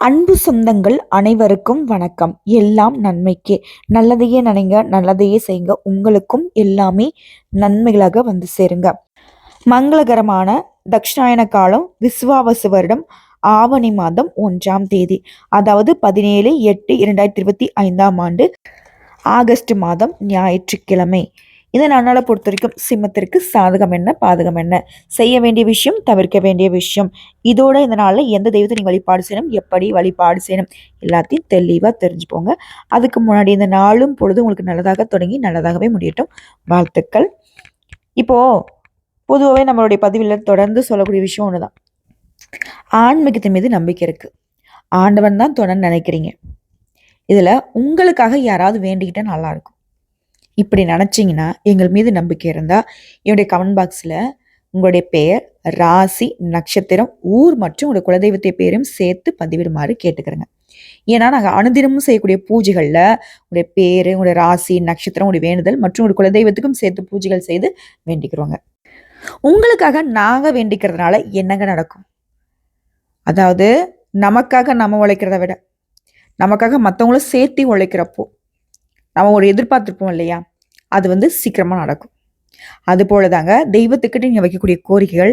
அன்பு சொந்தங்கள் அனைவருக்கும் வணக்கம். எல்லாம் நன்மைக்கே. நல்லதையே நினைங்க நல்லதையே செய்யுங்க. உங்களுக்கும் எல்லாமே நன்மைகளாக வந்து சேருங்க. மங்களகரமான தக்ஷாயன காலம் விஸ்வாவசு வருடம் ஆவணி மாதம் ஒன்றாம் தேதி அதாவது பதினேழு எட்டு இரண்டாயிரத்தி இருபத்தி ஐந்தாம் ஆண்டு ஆகஸ்ட் மாதம் ஞாயிற்றுக்கிழமை. இந்த நன்னாளை பொறுத்த வரைக்கும் சிம்மத்திற்கு சாதகம் என்ன பாதகம் என்ன? செய்ய வேண்டிய விஷயம் தவிர்க்க வேண்டிய விஷயம். இதோட இந்த நாளில் எந்த தெய்வத்தை நீங்கள் வழிபாடு செய்யணும் எப்படி வழிபாடு செய்யணும் எல்லாத்தையும் தெளிவாக தெரிஞ்சுப்போங்க அதுக்கு முன்னாடி இந்த நாளும் பொழுது உங்களுக்கு நல்லதாக தொடங்கி நல்லதாகவே முடியட்டும். வாழ்த்துக்கள். இப்போது பொதுவாகவே நம்மளுடைய பதிவில் தொடர்ந்து சொல்லக்கூடிய விஷயம் ஒன்று தான் ஆன்மீகத்தின் மீது நம்பிக்கை இருக்குது ஆண்டவன் தான் தொடர்ந்து நினைக்கிறீங்க. இதில் உங்களுக்காக யாராவது வேண்டிக்கிட்டால் நல்லாயிருக்கும் இப்படி நினச்சிங்கன்னா எங்கள் மீது நம்பிக்கை இருந்தால் என்னுடைய கமெண்ட் பாக்ஸில் உங்களுடைய பெயர் ராசி நட்சத்திரம் ஊர் மற்றும் உங்களுடைய குலதெய்வத்தை பேரும் சேர்த்து பதிவிடுமாறு கேட்டுக்கிறேங்க. ஏன்னா நாங்கள் அனுதினமும் செய்யக்கூடிய பூஜைகளில் உங்களுடைய பேர் உங்களுடைய ராசி நட்சத்திரம் உங்களுடைய வேண்டுதல் மற்றும் உங்களுடைய குலதெய்வத்துக்கும் சேர்த்து பூஜைகள் செய்து வேண்டிக்கிறோங்க. உங்களுக்காக நாங்கள் வேண்டிக்கிறதுனால என்னங்க நடக்கும்? அதாவது நமக்காக நம்ம உழைக்கிறத விட நமக்காக மற்றவங்களும் சேர்த்து உழைக்கிறப்போ நம்ம ஒரு எதிர்பார்த்துருப்போம் இல்லையா? அது வந்து சீக்கிரமாக நடக்கும். அது போல தாங்க தெய்வத்துக்கிட்ட நீங்கள் வைக்கக்கூடிய கோரிக்கைகள்.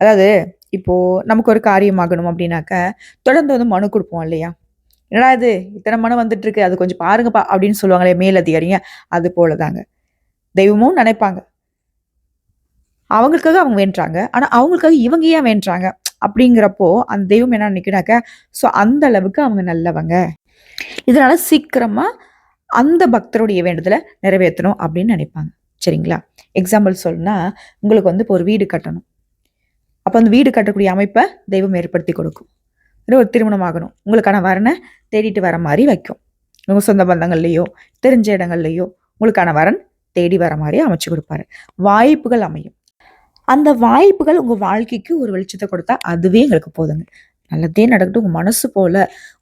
அதாவது இப்போது நமக்கு ஒரு காரியம் ஆகணும் அப்படின்னாக்க தொடர்ந்து வந்து மனு கொடுப்போம் இல்லையா? என்னடா இது? இத்தனை மனு வந்துட்டுருக்கு. அது கொஞ்சம் பாருங்கப்பா அப்படின்னு சொல்லுவாங்களே மேல் அதிகாரிங்க அது போல தாங்க தெய்வமும் நினைப்பாங்க. அவங்களுக்காக அவங்க வேண்டுறாங்க. ஆனால் அவங்களுக்காக இவங்க ஏன் வேண்டுறாங்க? அப்படிங்கிறப்போ அந்த தெய்வம் என்ன நினைக்கிறாக்க ஸோ அந்த அளவுக்கு அவங்க நல்லவங்க. இதனால சீக்கிரமாக அந்த பக்தருடைய வேண்டுதலை நிறைவேற்றணும் அப்படின்னு நினைப்பாங்க. சரிங்களா? எக்ஸாம்பிள் சொல்லுனா உங்களுக்கு வந்து இப்போ ஒரு வீடு கட்டணும். அப்போ அந்த வீடு கட்டக்கூடிய அமைப்பை தெய்வம் ஏற்படுத்தி கொடுக்கும். ஒரு திருமணம் ஆகணும் உங்களுக்கான வரனை தேடிட்டு வர மாதிரி வைக்கும். உங்கள் சொந்த பந்தங்கள்லையோ தெரிஞ்ச இடங்கள்லையோ உங்களுக்கான வரன் தேடி வர மாதிரி அமைச்சு கொடுப்பாரு. வாய்ப்புகள் அமையும். அந்த வாய்ப்புகள் உங்கள் வாழ்க்கைக்கு ஒரு வெளிச்சத்தை கொடுத்தா அதுவே எங்களுக்கு போதுங்க. நல்லதே நடக்கட்டும். உங்கள் மனசு போல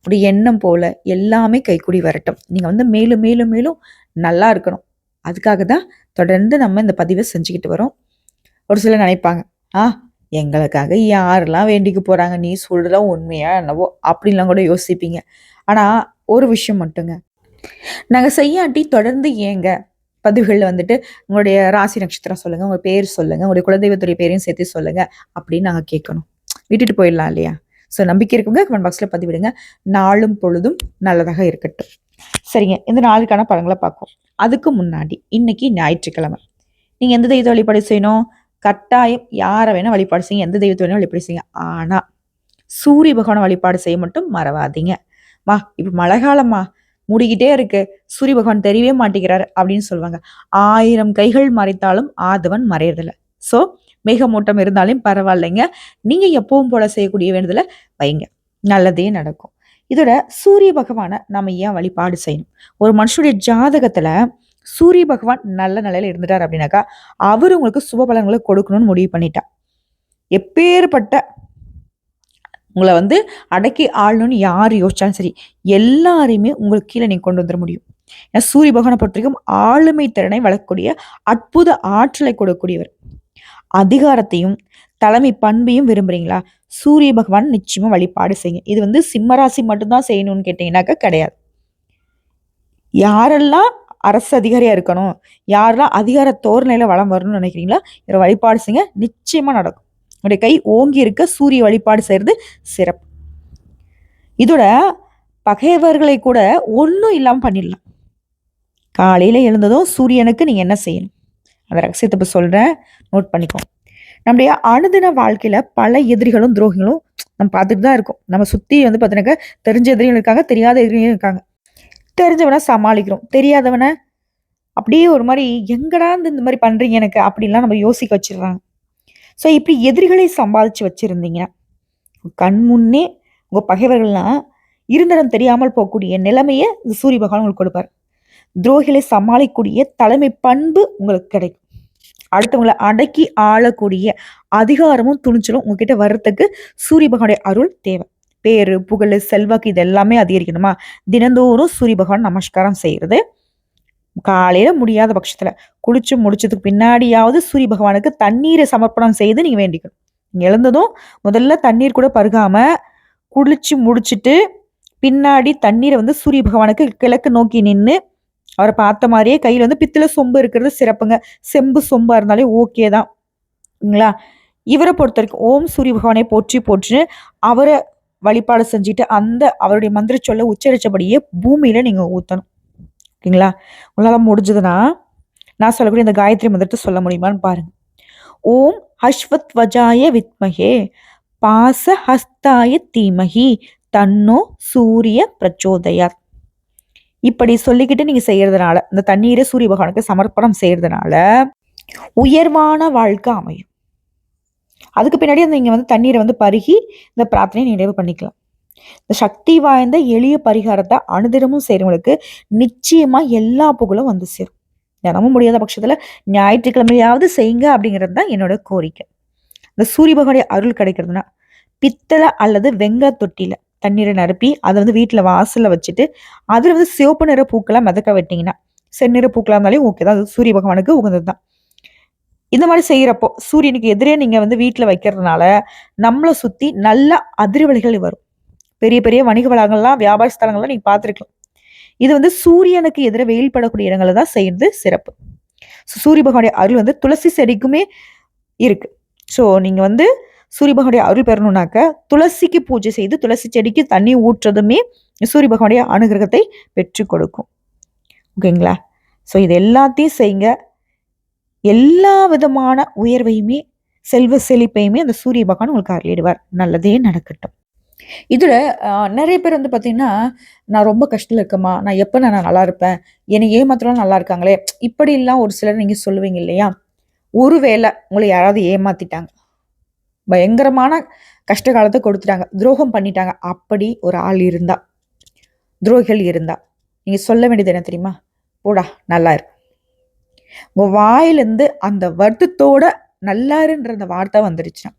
உடைய எண்ணம் போல எல்லாமே கைக்கூடி வரட்டும். நீங்கள் வந்து மேலும் மேலும் மேலும் நல்லா இருக்கணும். அதுக்காக தான் தொடர்ந்து நம்ம இந்த பதிவை செஞ்சுக்கிட்டு வரோம். ஒரு சிலர் நினைப்பாங்க ஆ எங்களுக்காக யாரெல்லாம் வேண்டிக்கு போகிறாங்க நீ சொல்கிறதா உண்மையா என்னவோ? அப்படின்லாம் கூட யோசிப்பீங்க. ஆனால் ஒரு விஷயம் மட்டுங்க. நாங்கள் செய்யாட்டி தொடர்ந்து ஏங்க பதிவுகளில் வந்துட்டு உங்களுடைய ராசி நட்சத்திரம் சொல்லுங்கள் உங்கள் பேர் சொல்லுங்கள் உங்களுடைய குலதெய்வத்துடைய பேரையும் சேர்த்து சொல்லுங்கள் அப்படின்னு நாங்கள் கேட்கணும். விட்டுட்டு போயிடலாம் இல்லையா? ஸோ நம்பிக்கை இருக்குங்க கமெண்ட் பாக்ஸில் பதிவிடுங்க. நாளும் பொழுதும் நல்லதாக இருக்கட்டும். சரிங்க இந்த நாளுக்கான பழங்களை பார்க்கும் அதுக்கு முன்னாடி இன்னைக்கு ஞாயிற்றுக்கிழமை. நீங்கள் எந்த தெய்வத்தை வழிபாடு செய்யணும்? கட்டாயம் யாரை வேணால் வழிபாடு செய்யுங்க எந்த தெய்வத்தை வேணால் வழிபாடு செய்யுங்க. ஆனால் சூரிய பகவானை வழிபாடு செய்ய மட்டும் மறவாதீங்க. மா இப்போ மழை காலமா மூடிக்கிட்டே இருக்கு. சூரிய பகவான் தெரியவே மாட்டேங்கிறார் அப்படின்னு சொல்லுவாங்க. ஆயிரம் கைகள் மறைத்தாலும் ஆதவன் மறையறதில்ல. ஸோ மேகமூட்டம் இருந்தாலும் பரவாயில்லைங்க. நீங்கள் எப்பவும் போல செய்யக்கூடிய வேண்டதில் வைங்க. நல்லதே நடக்கும். இதோட சூரிய பகவானை நம்ம ஏன் வழிபாடு செய்யணும்? ஒரு மனுஷனுடைய ஜாதகத்தில் சூரிய பகவான் நல்ல நிலையில இருந்துட்டார் அப்படின்னாக்கா அவர் உங்களுக்கு சுப பலன்களை கொடுக்கணும்னு முடிவு பண்ணிட்டா. எப்பேற்பட்ட உங்களை வந்து அடக்கி ஆளணும்னு யார் யோசிச்சாலும் சரி எல்லாரையுமே உங்களுக்கு கீழே நீங்கள் கொண்டு வந்துட முடியும். ஏன்னா சூரிய பகவானை பொறுத்த வரைக்கும் ஆளுமை திறனை வளர்க்கக்கூடிய அற்புத ஆற்றலை கொடுக்கக்கூடியவர். அதிகாரத்தையும் தலைமை பண்பையும் விரும்புறீங்களா? சூரிய பகவான் நிச்சயமா வழிபாடு செய்யுங்க. இது வந்து சிம்மராசி மட்டும்தான் செய்யணும்னு கேட்டிங்கனாக்கா கிடையாது. யாரெல்லாம் அரசு அதிகாரியா இருக்கணும் யாரெல்லாம் அதிகார தோரணையில் வளம் வரணும்னு நினைக்கிறீங்களா இதை வழிபாடு செய்யுங்க. நிச்சயமா நடக்கும். உங்களுடைய கை ஓங்கி இருக்க சூரிய வழிபாடு செய்யறது சிறப்பு. இதோட பகைவர்களை கூட ஒன்றும் இல்லாமல் பண்ணிடலாம். காலையில் எழுந்ததும் சூரியனுக்கு நீங்கள் என்ன செய்யணும்? அந்த ரகசியத்தை இப்போ சொல்கிறேன் நோட் பண்ணிக்கோ. நம்முடைய அனுதின வாழ்க்கையில் பல எதிரிகளும் துரோகிகளும் நம்ம பார்த்துட்டு தான் இருக்கோம். நம்ம சுற்றி வந்து பார்த்தீங்கன்னாக்கா தெரிஞ்ச எதிரியும் இருக்காங்க தெரியாத எதிரிகளும் இருக்காங்க. தெரிஞ்சவனை சமாளிக்கிறோம். தெரியாதவனை அப்படியே ஒரு மாதிரி எங்கடா இந்த மாதிரி பண்ணுறீங்க எனக்கு அப்படின்லாம் நம்ம யோசிக்க வச்சிடுறாங்க. ஸோ இப்படி எதிரிகளை சம்பாதிச்சு வச்சுருந்தீங்கன்னா கண் முன்னே உங்கள் பகைவர்கள்லாம் இருந்திடம் தெரியாமல் போகக்கூடிய நிலைமையை சூரிய பகவான் உங்களுக்கு கொடுப்பார். துரோகிகளை சமாளிக்கக்கூடிய தலைமை பண்பு உங்களுக்கு கிடைக்கும். அடுத்தவங்களை அடக்கி ஆளக்கூடிய அதிகாரமும் துணிச்சலும் உங்ககிட்ட வர்றதுக்கு சூரிய பகவானுடைய அருள் தேவை. பேரு புகழ் செல்வாக்கு இது எல்லாமே அதிகரிக்கணுமா? தினந்தோறும் சூரிய பகவான் நமஸ்காரம் செய்யறது. காலையில முடியாத பட்சத்துல குளிச்சு முடிச்சதுக்கு பின்னாடியாவது சூரிய பகவானுக்கு தண்ணீரை சமர்ப்பணம் செய்து நீங்க வேண்டிக்கணும். எழுந்ததும் முதல்ல தண்ணீர் கூட பருகாம குளிச்சு முடிச்சுட்டு பின்னாடி தண்ணீரை வந்து சூரிய பகவானுக்கு கிழக்கு நோக்கி நின்று அவரை பார்த்த மாதிரியே கையில் வந்து பித்தளை சொம்பு இருக்கிறது சிறப்புங்க. செம்பு சொம்பாக இருந்தாலே ஓகே தான்ங்களா இவரை பொறுத்த வரைக்கும் ஓம் சூரிய பகவானை போற்றி போற்று அவரை வழிபாடு செஞ்சுட்டு அந்த அவருடைய மந்திர சொல்ல உச்சரித்தபடியே பூமியில் நீங்கள் ஊற்றணும் ஓகேங்களா உங்களால் முடிஞ்சதுன்னா நான் சொல்லக்கூடிய இந்த காயத்ரி மந்திரத்தை சொல்ல முடியுமான்னு பாருங்க. ஓம் ஹஸ்வத் வஜாய வித்மகே பாச ஹஸ்தாய தீமகி தன்னோ சூரிய பிரச்சோதயாத். இப்படி சொல்லிக்கிட்டு நீங்க செய்யறதுனால இந்த தண்ணீரை சூரிய பகவானுக்கு சமர்ப்பணம் செய்யறதுனால உயர்வான வாழ்க்கை அமையும். அதுக்கு பின்னாடி அந்த நீங்கள் வந்து தண்ணீரை வந்து பருகி இந்த பிரார்த்தனையை நிறைவு பண்ணிக்கலாம். இந்த சக்தி வாய்ந்த எளிய பரிகாரத்தை அனுதினமும் செய்கிறவங்களுக்கு நிச்சயமாக எல்லா புகழும் வந்து சேரும். தினமும் முடியாத பட்சத்தில் ஞாயிற்றுக்கிழமையாவது செய்யுங்க அப்படிங்கிறது தான் என்னோட கோரிக்கை. இந்த சூரிய பகவானுடைய அருள் கிடைக்கிறதுனா பித்தளை அல்லது வெங்க தொட்டியில் தண்ணீரை நிரப்பி அதை வந்து வீட்டில் வாசலில் வச்சுட்டு அதில் வந்து சிவப்பு நிற பூக்களை மிதக்க வெட்டிங்கன்னா செந்நிற பூக்களாக இருந்தாலே ஓகே தான். அது சூரிய பகவானுக்கு உகந்தது தான். இந்த மாதிரி செய்கிறப்போ சூரியனுக்கு எதிரே நீங்கள் வந்து வீட்டில் வைக்கிறதுனால நம்மளை சுற்றி நல்ல அதிர்வலைகள் வரும். பெரிய பெரிய வணிக வளங்கள்லாம் வியாபார ஸ்தலங்கள்லாம் நீங்கள் பார்த்துருக்கலாம். இது வந்து சூரியனுக்கு எதிர வெயில் படக்கூடிய இடங்களை தான் செய்யறது சிறப்பு. ஸோ சூரிய பகவானுடைய அருள் வந்து துளசி செடிக்குமே இருக்கு. ஸோ நீங்கள் வந்து சூரிய பகவானுடைய அருள் பெறணும்னாக்க துளசிக்கு பூஜை செய்து துளசி செடிக்கு தண்ணி ஊற்றுறதுமே சூரிய பகவானுடைய அனுகிரகத்தை பெற்று கொடுக்கும். ஓகேங்களா? ஸோ இது எல்லாத்தையும் செய்யுங்க. எல்லா விதமான உயர்வையுமே செல்வ செழிப்பையுமே அந்த சூரிய பகவான் உங்களுக்கு அருளிடுவார். நல்லதே நடக்கட்டும். இதில் நிறைய பேர் வந்து பார்த்தீங்கன்னா நான் ரொம்ப கஷ்டத்தில் இருக்கேம்மா. நான் எப்போ நான் நல்லா இருப்பேன்? என்னை ஏமாத்திரம் நல்லா இருக்காங்களே. இப்படிலாம் ஒரு சிலர் நீங்கள் சொல்லுவீங்க இல்லையா? ஒருவேளை உங்களை யாராவது ஏமாத்திட்டாங்க. பயங்கரமான கஷ்ட காலத்தை கொடுத்துட்டாங்க. துரோகம் பண்ணிட்டாங்க. அப்படி ஒரு ஆள் இருந்தா துரோகிகள் இருந்தா நீங்கள் சொல்ல வேண்டியது என்ன தெரியுமா? போடா நல்லா இருக்கு உங்கள் வாயிலேருந்து அந்த வருத்தத்தோட நல்லாருன்ற அந்த வார்த்தை வந்துடுச்சுன்னா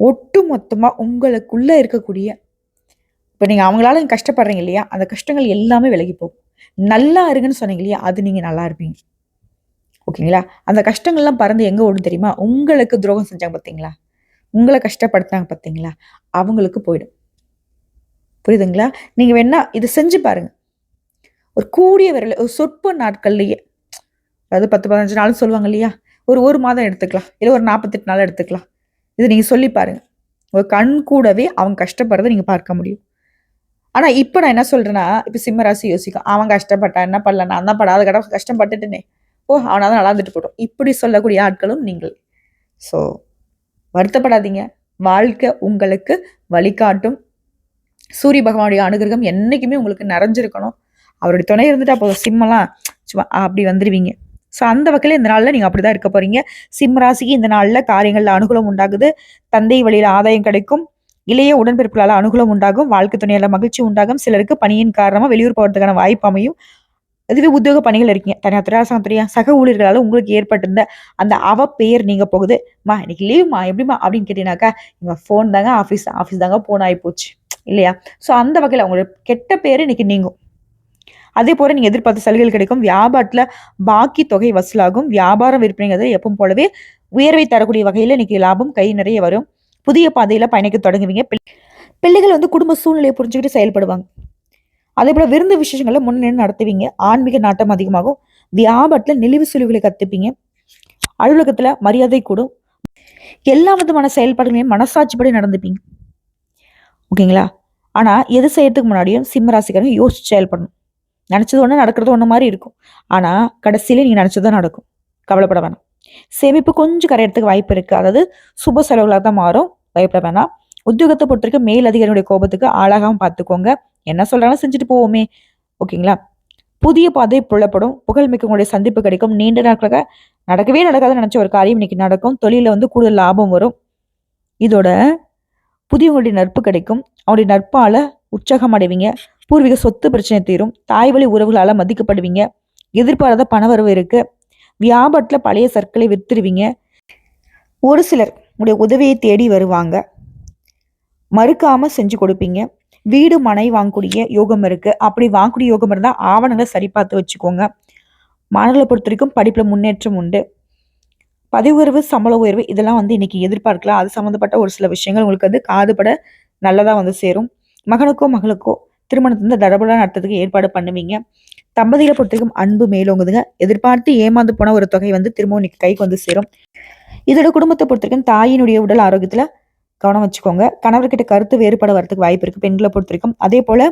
ஒட்டு மொத்தமாக உங்களுக்குள்ளே இருக்கக்கூடிய இப்போ நீங்கள் அவங்களால கஷ்டப்படுறீங்க இல்லையா? அந்த கஷ்டங்கள் எல்லாமே விலகி போகும். நல்லா இருங்கன்னு சொன்னீங்க இல்லையா? அது நீங்கள் நல்லா இருப்பீங்க. ஓகேங்களா? அந்த கஷ்டங்கள்லாம் பறந்து எங்கே ஓடும் தெரியுமா? உங்களுக்கு துரோகம் செஞ்சாங்க பார்த்தீங்களா உங்களை கஷ்டப்படுத்தாங்க பார்த்தீங்களா அவங்களுக்கு போயிடும். புரியுதுங்களா? நீங்கள் வேணா இதை செஞ்சு பாருங்க. ஒரு கூடிய விரல ஒரு சொற்ப நாட்கள்லையே அதாவது பத்து பதினஞ்சு நாள் சொல்லுவாங்க இல்லையா? ஒரு ஒரு மாதம் எடுத்துக்கலாம். இல்லை ஒரு நாற்பத்தெட்டு நாள் எடுத்துக்கலாம். இதை நீங்கள் சொல்லி பாருங்கள் ஒரு கண் கூடவே அவங்க கஷ்டப்படுறதை நீங்கள் பார்க்க முடியும். ஆனால் இப்போ நான் என்ன சொல்கிறேன்னா இப்போ சிம்மராசி யோசிக்கும். அவன் கஷ்டப்பட்டான் என்ன பண்ணல? நான் தான் படாத கடை கஷ்டப்பட்டுட்டேனே. ஓ அவனாக தான் நல்லா இருந்துட்டு போட்டோம் இப்படி சொல்லக்கூடிய ஆட்களும் நீங்கள். ஸோ வருத்தப்படாதீங்க. வாழ்க்கை உங்களுக்கு வழிகாட்டும். சூரிய பகவானுடைய அனுகிரகம் என்றைக்குமே உங்களுக்கு நிறைஞ்சிருக்கணும். அவருடைய துணை இருந்துட்டு அப்போ சிம்மெல்லாம் சும்மா அப்படி வந்துடுவீங்க ஸோ அந்த வகையில் இந்த நாளில் நீங்கள் அப்படி தான் இருக்க போகிறீங்க சிம்ம ராசிக்கு இந்த நாளில் காரியங்களில் அனுகூலம் உண்டாகுது. தந்தை வழியில் ஆதாயம் கிடைக்கும். இளைய உடன்பிறப்புகளால் அனுகூலம் உண்டாகும். வாழ்க்கை துணையால் மகிழ்ச்சி உண்டாகும். சிலருக்கு பணியின் காரணமாக வெளியூர் போகிறதுக்கான வாய்ப்பு அமையும். இதுவே உத்தியோக பணிகள் இருக்கீங்க. தனியார் துறை அரசாங்கத்துறையா சக ஊழியர்களால் உங்களுக்கு ஏற்பட்டிருந்த அந்த அவ பெயர் நீங்க போகுது. மா இன்னைக்கு லீவ்மா எப்படிமா அப்படின்னு கேட்டீங்கன்னாக்கா இவங்க ஃபோன் தாங்க ஆஃபீஸ் ஆஃபீஸ் தாங்க போன் ஆகி போச்சு இல்லையா? ஸோ அந்த வகையில் அவங்களோட கெட்ட பேர் இன்னைக்கு நீங்கும். அதே போல் நீங்கள் எதிர்பார்த்த சலுகைகள் கிடைக்கும். வியாபாரத்தில் பாக்கி தொகை வசூலாகும். வியாபாரம் விற்பனைங்கிறது எப்பவும் போலவே உயர்வை தரக்கூடிய வகையில் இன்னைக்கு லாபம் கை நிறைய வரும். புதிய பாதையில் பயணிக்க தொடங்குவீங்க. பிள்ளைகள் வந்து குடும்ப சூழ்நிலையை புரிஞ்சுக்கிட்டு செயல்படுவாங்க. அதே போல விருந்து விசேஷங்களை முன்னின்று நடத்துவீங்க. ஆன்மீக நாட்டம் அதிகமாகும். வியாபாரத்துல நெளிவு சுழிவுகளை கத்துப்பீங்க. அலுவலகத்துல மரியாதை கூடும். எல்லா விதமான செயல்பாடுகளையும் மனசாட்சிப்படி நடந்துப்பீங்க. ஓகேங்களா? ஆனா எது செய்யறதுக்கு முன்னாடியும் சிம்மராசிக்காரங்க யோசிச்சு செயல்படணும். நினச்சது ஒன்று நடக்கிறது ஒன்று மாதிரி இருக்கும். ஆனால் கடைசியில் நீங்கள் நினச்சது தான் நடக்கும். கவலைப்பட வேணாம். சேமிப்பு கொஞ்சம் கரையிறதுக்கு வாய்ப்பு இருக்குது அதாவது சுப செலவுகளாக தான் மாறும். பயப்பட வேணாம். உத்தியோகத்தை பொறுத்தவரைக்கும் மேல் அதிகாரியுடைய கோபத்துக்கு ஆளாகாமல் பார்த்துக்கோங்க. என்ன சொல்கிறாலும் செஞ்சுட்டு போவோமே. ஓகேங்களா? புதிய பாதை புலப்படும். புகழ்மிக்க உங்களுடைய சந்திப்பு கிடைக்கும். நீண்ட நாட்களாக நடக்கவே நடக்காதுன்னு நினச்ச ஒரு காரியம் இன்னைக்கு நடக்கும். தொழிலில் வந்து கூடுதல் லாபம் வரும். இதோட புதியவங்களுடைய நட்பு கிடைக்கும். அவருடைய நட்பால் உற்சாகம் அடைவீங்க. பூர்வீக சொத்து பிரச்சனை தீரும். தாய் வழி உறவுகளால் மதிக்கப்படுவீங்க. எதிர்பாராத பணவரவு இருக்கு. வியாபாரத்தில் பழைய சர்க்களை விற்றுடுவீங்க ஒரு சிலர் உங்களுடைய உதவியை தேடி வருவாங்க. மறுக்காமல் செஞ்சு கொடுப்பீங்க. வீடு மனை வாங்கக்கூடிய யோகம் இருக்கு. அப்படி வாங்கக்கூடிய யோகம் இருந்தால் ஆவணங்களை சரி பார்த்து வச்சுக்கோங்க. மாணவர்களை பொறுத்த வரைக்கும் படிப்பில் முன்னேற்றம் உண்டு. பதிவு உயர்வு சம்பள உயர்வு இதெல்லாம் வந்து இன்னைக்கு எதிர்பார்க்கலாம். அது சம்மந்தப்பட்ட ஒரு சில விஷயங்கள் உங்களுக்கு வந்து காதுபட நல்லதாக வந்து சேரும். மகனுக்கோ மகளுக்கோ திருமணத்தை வந்து தடபுடா நடத்துறதுக்கு ஏற்பாடு பண்ணுவீங்க. தம்பதிகளை பொறுத்தவரைக்கும் அன்பு மேலோங்குதுங்க. எதிர்பார்த்து ஏமாந்து போன ஒரு தொகை வந்து திரும்பவும் இன்னைக்கு கைக்கு வந்து சேரும். இதோட குடும்பத்தை பொறுத்த வரைக்கும் தாயினுடைய உடல் ஆரோக்கியத்தில் கவனம் வச்சுக்கோங்க. கணவர்கிட்ட கருத்து வேறுபட வரதுக்கு வாய்ப்பு இருக்குது பெண்களை பொறுத்த வரைக்கும். அதே போல்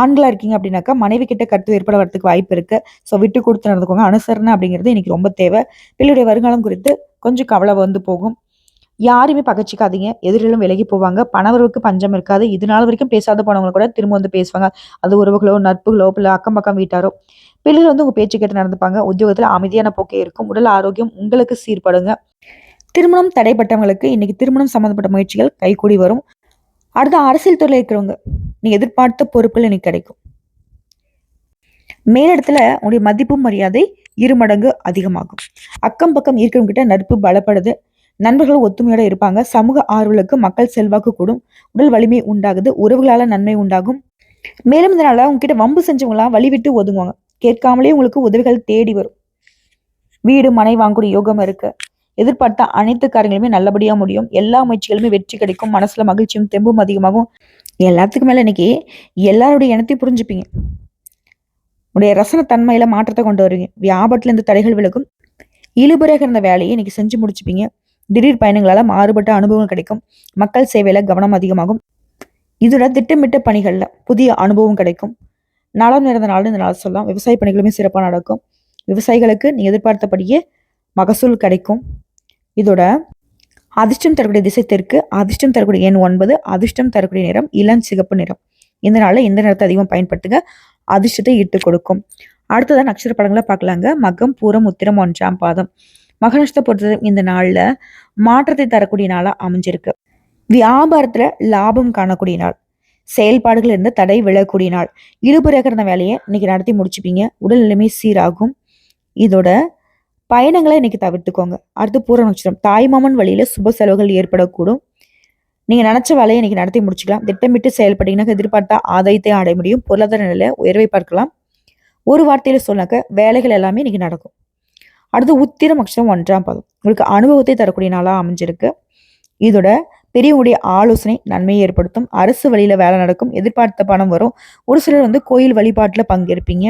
ஆண்களாக இருக்கீங்க அப்படின்னாக்கா மனைவி கிட்ட கருத்து வேறுபட வரதுக்கு வாய்ப்பு இருக்கு. ஸோ விட்டு கொடுத்து நடந்துக்கோங்க. அனுசரணை அப்படிங்கிறது இன்னைக்கு ரொம்ப தேவை. பிள்ளையுடைய வருங்காலம் குறித்து கொஞ்சம் கவலை வந்து போகும். யாரையுமே பகச்சிக்காதீங்க. எதிரிலும் விலகி போவாங்க. பணவர்களுக்கு பஞ்சம் இருக்காது. இது நாள் வரைக்கும் பேசாத போனவங்க கூட திரும்ப வந்து பேசுவாங்க. அது உறவுகளோ நட்புகளோ இல்லை அக்கம் பக்கம் வீட்டாரோ. பிள்ளைகள் வந்து உங்கள் பேச்சு கேட்டு நடந்துப்பாங்க. உத்தியோகத்தில் அமைதியான போக்கே இருக்கும். உடல் ஆரோக்கியம் உங்களுக்கு சீர்படுங்க. திருமணம் தடைப்பட்டவங்களுக்கு இன்னைக்கு திருமணம் சம்மந்தப்பட்ட முயற்சிகள் கைகூடி வரும். அடுத்த அரசியல் துறையில் இருக்கிறவங்க நீ எதிர்பார்த்த பொறுப்புகள் இன்னைக்கு கிடைக்கும். மேலிடத்துல உங்களுடைய மதிப்பும் மரியாதை இரு மடங்கு அதிகமாகும். அக்கம் பக்கம் இருக்கிறவங்க கிட்ட நட்பு பலப்படுது. நண்பர்கள் ஒத்துமையோட இருப்பாங்க. சமூக ஆர்வலுக்கு மக்கள் செல்வாக்கு கூடும். உடல் வலிமை உண்டாகுது. உறவுகளால நன்மை உண்டாகும். மேலும் இதனால உங்ககிட்ட வம்பு செஞ்சவங்களாம் வழி விட்டு ஒதுங்குவாங்க. கேட்காமலே உங்களுக்கு உதவிகள் தேடி வரும். வீடு மனை வாங்கக்கூடிய யோகம் இருக்கு. எதிர்பார்த்த அனைத்து காரியங்களுமே நல்லபடியா முடியும். எல்லா முயற்சிகளுமே வெற்றி கிடைக்கும். மனசுல மகிழ்ச்சியும் தெம்பும் அதிகமாகும். எல்லாத்துக்கும் மேல இன்னைக்கு எல்லாருடைய இனத்தையும் புரிஞ்சுப்பீங்க. உடைய ரசன தன்மையில மாற்றத்தை கொண்டு வருவீங்க. வியாபாரத்துல இருந்து தடைகள் விலகும். இழுபறையாக இருந்த வேலையை இன்னைக்கு செஞ்சு முடிச்சுப்பீங்க. திடீர் பயணங்களால மாறுபட்ட அனுபவம் கிடைக்கும். மக்கள் சேவையில கவனம் அதிகமாகும். இதோட திட்டமிட்ட பணிகள்ல புதிய அனுபவம் கிடைக்கும். நலம் நிறந்த நாள் இந்த நாள் சொல்லலாம். விவசாய பணிகளுமே சிறப்பாக நடக்கும். விவசாயிகளுக்கு நீ எதிர்பார்த்தபடியே மகசூல் கிடைக்கும். இதோட அதிர்ஷ்டம் தரக்கூடிய திசை தெற்கு அதிர்ஷ்டம் தரக்கூடிய எண் ஒன்பது அதிர்ஷ்டம் தரக்கூடிய நிறம் இளம் சிகப்பு நிறம். இந்த நாளில் இந்த நிறத்தை அதிகம் பயன்படுத்துங்க. அதிர்ஷ்டத்தை ஈட்டு கொடுக்கும். அடுத்ததான் நட்சத்திர படங்களை பார்க்கலாங்க. மகம் பூரம் உத்திரம் ஒன்றாம் பாதம். மகநஷ்டத்தை பொறுத்தது இந்த நாளில் மாற்றத்தை தரக்கூடிய நாளாக அமைஞ்சிருக்கு. வியாபாரத்தில் லாபம் காணக்கூடிய நாள். செயல்பாடுகள் இருந்து தடை விழக்கூடிய நாள். இருபுறக இருந்த வேலையை இன்னைக்கு நடத்தி முடிச்சுப்பீங்க. உடல் நிலைமை சீராகும். இதோட பயணங்களை இன்னைக்கு தவிர்த்துக்கோங்க. அடுத்து பூர நட்சத்திரம் தாய்மாமன் வழியில சுப செலவுகள் ஏற்படக்கூடும். நீங்க நினைச்ச வேலையை இன்னைக்கு நடத்தி முடிச்சுக்கலாம். திட்டமிட்டு செயல்பட்டீங்கன்னா எதிர்பார்த்தா ஆதாயத்தை அடைய முடியும். பொருளாதார நிலையில உயர்வை பார்க்கலாம். ஒரு வார்த்தையில சொன்னாக்க வேலைகள் எல்லாமே இன்னைக்கு நடக்கும். அடுத்து உத்திரம் அக்ஷரம் ஒன்றாம் பதம். உங்களுக்கு அனுபவத்தை தரக்கூடிய நாளாக அமைஞ்சிருக்கு. இதோட பெரியவங்களுடைய ஆலோசனை நன்மையை ஏற்படுத்தும். அரசு வழியில வேலை நடக்கும். எதிர்பார்த்த பணம் வரும். ஒரு சிலர் வந்து கோயில் வழிபாட்டில் பங்கேற்பீங்க.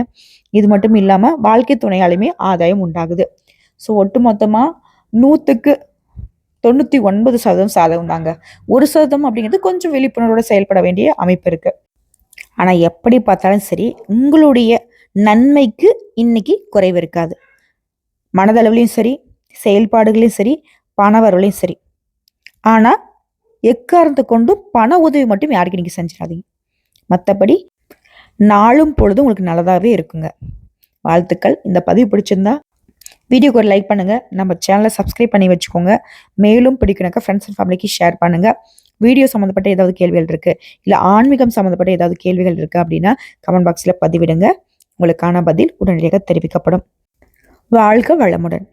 இது மட்டும் இல்லாமல் வாழ்க்கை துணையாலுமே ஆதாயம் உண்டாகுது. ஸோ ஒட்டு மொத்தமாக நூற்றுக்கு தொண்ணூற்றி ஒன்பது சதவீதம் சாதகம் தாங்க. ஒரு சதவீதம் அப்படிங்கிறது கொஞ்சம் விழிப்புணர்வோடு செயல்பட வேண்டிய அமைப்பு இருக்குது ஆனால் எப்படி பார்த்தாலும் சரி உங்களுடைய நன்மைக்கு இன்னைக்கு குறைவு இருக்காது. மனதளவுலையும் சரி செயல்பாடுகளையும் சரி பணவரவுலையும் சரி. ஆனால் எக்காரணத்தை கொண்டும் பண உதவி மட்டும் யாருக்கு நீங்கள் செஞ்சிடாதீங்க. மற்றபடி நாளும் பொழுதும் உங்களுக்கு நல்லதாகவே இருக்குங்க. வாழ்த்துக்கள். இந்த பதிவு பிடிச்சிருந்தா வீடியோக்கு ஒரு லைக் பண்ணுங்கள் நம்ம சேனலை சப்ஸ்கிரைப் பண்ணி வச்சுக்கோங்க. மேலும் பிடிக்கணக்க ஃப்ரெண்ட்ஸ் அண்ட் ஃபேமிலிக்கு ஷேர் பண்ணுங்க. வீடியோ சம்மந்தப்பட்ட ஏதாவது கேள்விகள் இருக்குது இல்லை ஆன்மீகம் சம்மந்தப்பட்ட ஏதாவது கேள்விகள் இருக்குது அப்படின்னா கமெண்ட் பாக்ஸில் பதிவிடுங்க. உங்களுக்கான பதில் உடனடியாக தெரிவிக்கப்படும். வாழ்க வளமுடன்.